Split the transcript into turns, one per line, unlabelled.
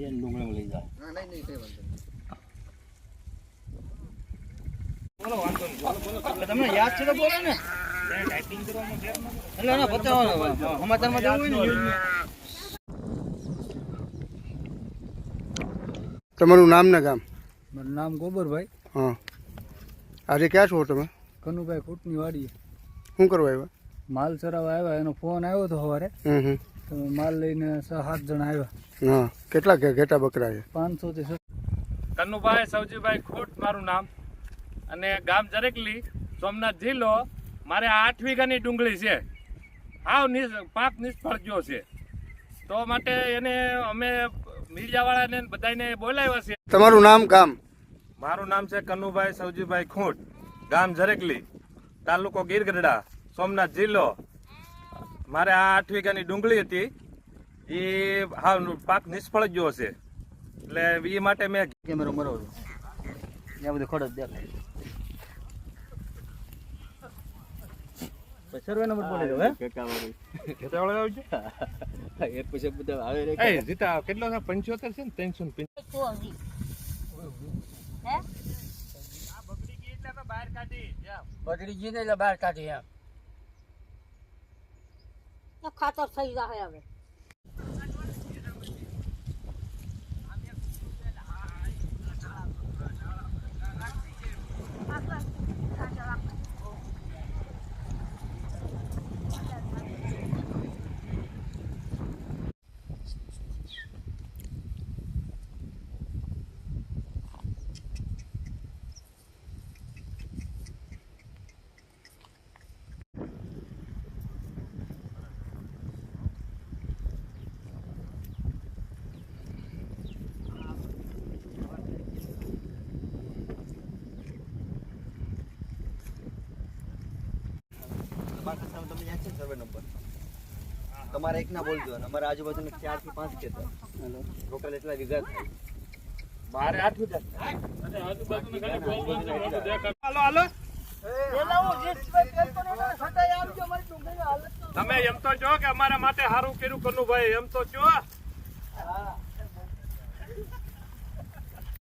બેન ડુંગળી લઈ જાય.
હા નહીં નહીં કઈ વાંધો
બોલો વાંધો નહીં બોલો બોલો તમને યાદ છે તો બોલો ને. ટાઈપિંગ કરવામાં ફેર એટલે ના બતાવો સમાચારમાં જવું હોય ને
તમારું નામ ને ગામ?
મારું નામ ગોબરભાઈ.
હા. આજે ક્યાં છો તમે?
કનુભાઈ ફૂટની વાડી
શું કરવા આવ્યા?
માલ ચરાવવા આવ્યા એનો ફોન આવ્યો હતો સવારે.
હમ હમ.
તો માલ લઈને છ સાત જણા આવ્યા.
હા કેટલા ઘેટા બકરા છે?
પાંચસો થી
કનુભાઈ સવજીભાઈ ખોટ મારું નામ. અને ગામ જરેકલી સોમનાથ જિલ્લો. મારે આ આઠ વીઘાની ડુંગળી છે. હાવ નિસ- પાક નિષ્ફળ ગયો છે. તો માટે એને અમે મીડિયાવાળાને બધાને બોલાવ્યા છે.
તમારું નામ ગામ?
મારું નામ છે કનુભાઈ સવજીભાઈ ખૂંટ ગામ જરેકલી તાલુકો ગીરગઢડા સોમનાથ જિલ્લો. મારે આ આઠ વીઘાની ડુંગળી હતી. એ હા પાક નિષ્ફળ જ ગયો છે. એટલે એ માટે મેં
કેમેરો મરો ત્યાં બધું ખોડ દેખાય. સર્વે નંબર બોલે દો હે?
કેટલા વાળા આવજો
એક પછી બધા આવે રે.
એ જીતા કેટલો છે? પંચોતેર છે ને? ત્રણસો ને પંચ-
બગડી ગઈ ને એટલે બહાર કાઢી એમ.
ખાતર થઈ જાય હવે.
તમને યાદ છે સર્વે નંબર? તમારે એક ના બોલજો અને અમારા આજુબાજુના ચારથી પાંચ ખેતર. ટોટલ એટલા વિઘા થાય.
મારે આઠ વીઘા અને આજુબાજુના ખાલી ગોળ ગોળ છે, મોટું દેખાય. હાલો હાલો. તમે એમ તો જો કે અમારા માટે સારું કર્યું કનુભાઈ એમ તો જો.